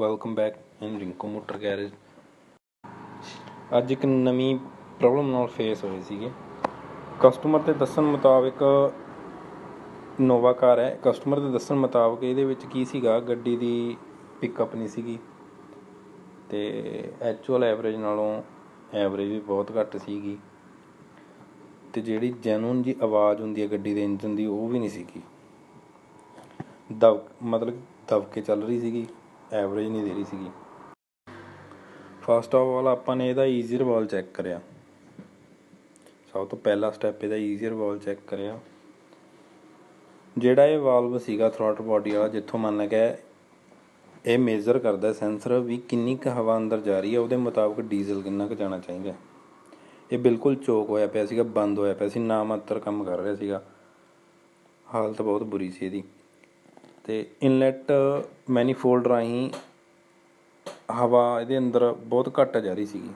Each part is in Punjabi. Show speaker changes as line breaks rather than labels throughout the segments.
Welcome back in Rinku motor garage ਅੱਜ ਇੱਕ ਨਵੀਂ ਪ੍ਰੋਬਲਮ ਨਾਲ ਫੇਸ ਹੋਏ ਸੀਗੇ। ਕਸਟਮਰ ਦੇ ਦੱਸਣ ਮੁਤਾਬਿਕ ਨੋਵਾ ਕਾਰ ਹੈ। ਕਸਟਮਰ ਦੇ ਦੱਸਣ ਮੁਤਾਬਿਕ ਇਹਦੇ ਵਿੱਚ ਕੀ ਸੀਗਾ? ਗੱਡੀ ਦੀ ਪਿਕਅਪ ਨਹੀਂ ਸੀਗੀ। ਤੇ ਐਕਚੁਅਲ ਐਵਰੇਜ ਨਾਲੋਂ ਐਵਰੇਜ ਵੀ ਬਹੁਤ ਘੱਟ ਸੀਗੀ। ਤੇ ਜਿਹੜੀ ਜੈਨੂਨ ਜੀ ਆਵਾਜ਼ ਹੁੰਦੀ ਹੈ ਗੱਡੀ ਦੇ ਇੰਜਨ ਦੀ, ਉਹ ਵੀ ਨਹੀਂ ਸੀਗੀ। ਦਬ ਮਤਲਬ ਦਬ ਕੇ ਚੱਲ ਰਹੀ ਸੀਗੀ। ਐਵਰੇਜ ਨਹੀਂ ਦੇ ਰਹੀ ਸੀਗੀ। ਫਸਟ ਆਫ ਆਲ ਆਪਾਂ ਨੇ ਇਹਦਾ ਈਜ਼ੀਅਰ ਵਾਲ ਚੈੱਕ ਕਰਿਆ। ਸਭ ਤੋਂ ਪਹਿਲਾ ਸਟੈਪ ਇਹਦਾ ਈਜ਼ੀਅਰ ਵਾਲ ਚੈੱਕ ਕਰਿਆ। ਜਿਹੜਾ ਇਹ ਵਾਲਵ ਸੀਗਾ ਥਰੋਟ ਬਾਡੀ ਵਾਲਾ, ਜਿੱਥੋਂ ਮੰਨ ਗਿਆ ਇਹ ਮੇਜ਼ਰ ਕਰਦਾ ਸੈਂਸਰ ਵੀ ਕਿੰਨੀ ਕੁ ਹਵਾ ਅੰਦਰ ਜਾ ਰਹੀ ਹੈ, ਉਹਦੇ ਮੁਤਾਬਕ ਡੀਜ਼ਲ ਕਿੰਨਾ ਕੁ ਜਾਣਾ ਚਾਹੀਦਾ ਇਹ ਬਿਲਕੁਲ ਚੋਕ ਹੋਇਆ ਪਿਆ ਸੀਗਾ, ਬੰਦ ਹੋਇਆ ਪਿਆ ਸੀ, ਨਾ ਮਾਤਰ ਕੰਮ ਕਰ ਰਿਹਾ ਸੀਗਾ। ਹਾਲਤ ਬਹੁਤ ਬੁਰੀ ਸੀ ਇਹਦੀ। ਅਤੇ ਇਨਲੈਟ ਮੈਨੀਫੋਲਡ ਰਾਹੀਂ ਹਵਾ ਇਹਦੇ ਅੰਦਰ ਬਹੁਤ ਘੱਟ ਜਾ ਰਹੀ ਸੀਗੀ।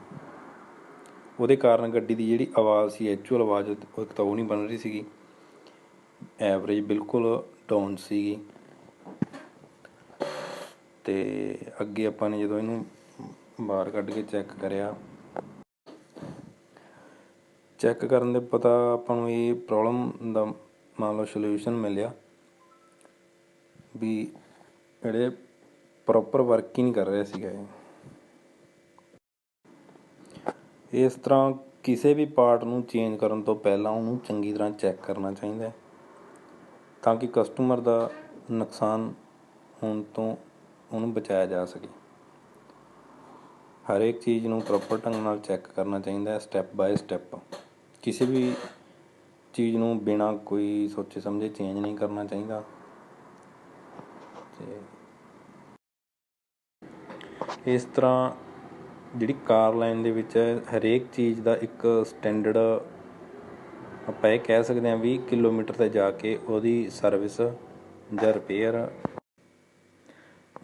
ਉਹਦੇ ਕਾਰਨ ਗੱਡੀ ਦੀ ਜਿਹੜੀ ਆਵਾਜ਼ ਸੀ ਐਕਚੁਅਲ ਆਵਾਜ਼ ਉਹ ਇੱਕ ਤਾਂ ਉਹ ਨਹੀਂ ਬਣ ਰਹੀ ਸੀਗੀ। ਐਵਰੇਜ ਬਿਲਕੁਲ ਡਾਊਨ ਸੀਗੀ। ਤੇ ਅੱਗੇ ਆਪਾਂ ਨੇ ਜਦੋਂ ਇਹਨੂੰ ਬਾਹਰ ਕੱਢ ਕੇ ਚੈੱਕ ਕਰਿਆ ਚੈੱਕ ਕਰਨ ਦੇ ਪਤਾ ਆਪਾਂ ਨੂੰ ਇਹ ਪ੍ਰੋਬਲਮ ਦਾ ਮੰਨ ਲਓ ਸੋਲੂਸ਼ਨ ਮਿਲਿਆ। ਵੀ ਜਿਹੜੇ ਪ੍ਰੋਪਰ ਵਰਕ ਹੀ ਨਹੀਂ ਕਰ ਰਿਹਾ ਸੀਗਾ। ਇਹ ਇਸ ਤਰ੍ਹਾਂ ਕਿਸੇ ਵੀ ਪਾਰਟ ਨੂੰ ਚੇਂਜ ਕਰਨ ਤੋਂ ਪਹਿਲਾਂ ਉਹਨੂੰ ਚੰਗੀ ਤਰ੍ਹਾਂ ਚੈੱਕ ਕਰਨਾ ਚਾਹੀਦਾ ਹੈ ਤਾਂ ਕਿ ਕਸਟਮਰ ਦਾ ਨੁਕਸਾਨ ਹੋਣ ਤੋਂ ਉਹਨੂੰ ਬਚਾਇਆ ਜਾ ਸਕੇ। ਹਰ ਇੱਕ ਚੀਜ਼ ਨੂੰ ਪ੍ਰੋਪਰ ਢੰਗ ਨਾਲ ਚੈੱਕ ਕਰਨਾ ਚਾਹੀਦਾ ਹੈ ਸਟੈਪ ਬਾਏ ਸਟੈਪ ਕਿਸੇ ਵੀ ਚੀਜ਼ ਨੂੰ ਬਿਨਾਂ ਕੋਈ ਸੋਚੇ ਸਮਝੇ ਚੇਂਜ ਨਹੀਂ ਕਰਨਾ ਚਾਹੀਦਾ। ਤੇ ਇਸ ਤਰ੍ਹਾਂ ਜਿਹੜੀ ਕਾਰ ਲਾਈਨ ਦੇ ਵਿੱਚ ਹਰੇਕ ਚੀਜ਼ ਦਾ ਇੱਕ ਸਟੈਂਡਰਡ ਆਪਾਂ ਇਹ ਕਹਿ ਸਕਦੇ ਹਾਂ 20 ਕਿਲੋਮੀਟਰ ਤੇ ਜਾ ਕੇ ਉਹਦੀ ਸਰਵਿਸ ਜਾਂ ਰਿਪੇਅਰ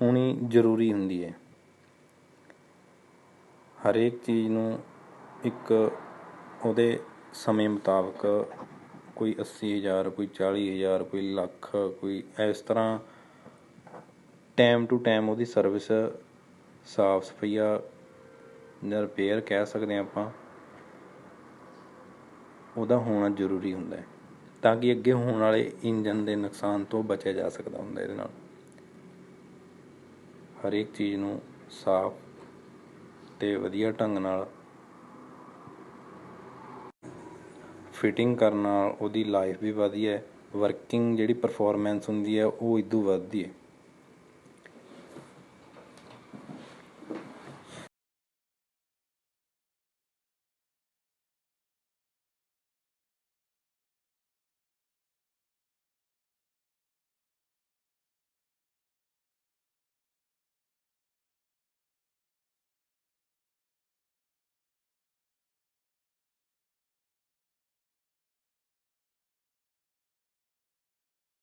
ਹੋਣੀ ਜ਼ਰੂਰੀ ਹੁੰਦੀ ਹੈ। ਹਰੇਕ ਚੀਜ਼ ਨੂੰ ਇੱਕ ਉਹਦੇ ਸਮੇਂ ਮੁਤਾਬਕ ਕੋਈ 80000 ਕੋਈ 40000 ਕੋਈ ਲੱਖ, ਕੋਈ ਇਸ ਤਰ੍ਹਾਂ ਟਾਈਮ ਟੂ ਟਾਈਮ ਉਹਦੀ ਸਰਵਿਸ ਸਾਫ਼ ਸਫਾਈਆ ਜਾਂ ਰਿਪੇਅਰ ਕਹਿ ਸਕਦੇ ਹਾਂ ਆਪਾਂ, ਉਹਦਾ ਹੋਣਾ ਜ਼ਰੂਰੀ ਹੁੰਦਾ ਹੈ, ਤਾਂ ਕਿ ਅੱਗੇ ਹੋਣ ਵਾਲੇ ਇੰਜਨ ਦੇ ਨੁਕਸਾਨ ਤੋਂ ਬਚਿਆ ਜਾ ਸਕਦਾ ਹੁੰਦਾ ਇਹਦੇ ਨਾਲ। ਹਰੇਕ ਚੀਜ਼ ਨੂੰ ਸਾਫ਼ ਤੇ ਵਧੀਆ ਢੰਗ ਨਾਲ ਫਿਟਿੰਗ ਕਰਨ ਨਾਲ ਉਹਦੀ ਲਾਈਫ ਵੀ ਵਧੀਆ ਹੈ ਵਰਕਿੰਗ ਜਿਹੜੀ ਪਰਫਾਰਮੈਂਸ ਹੁੰਦੀ ਹੈ, ਉਹ ਇਦੋਂ ਵੱਧਦੀ ਹੈ।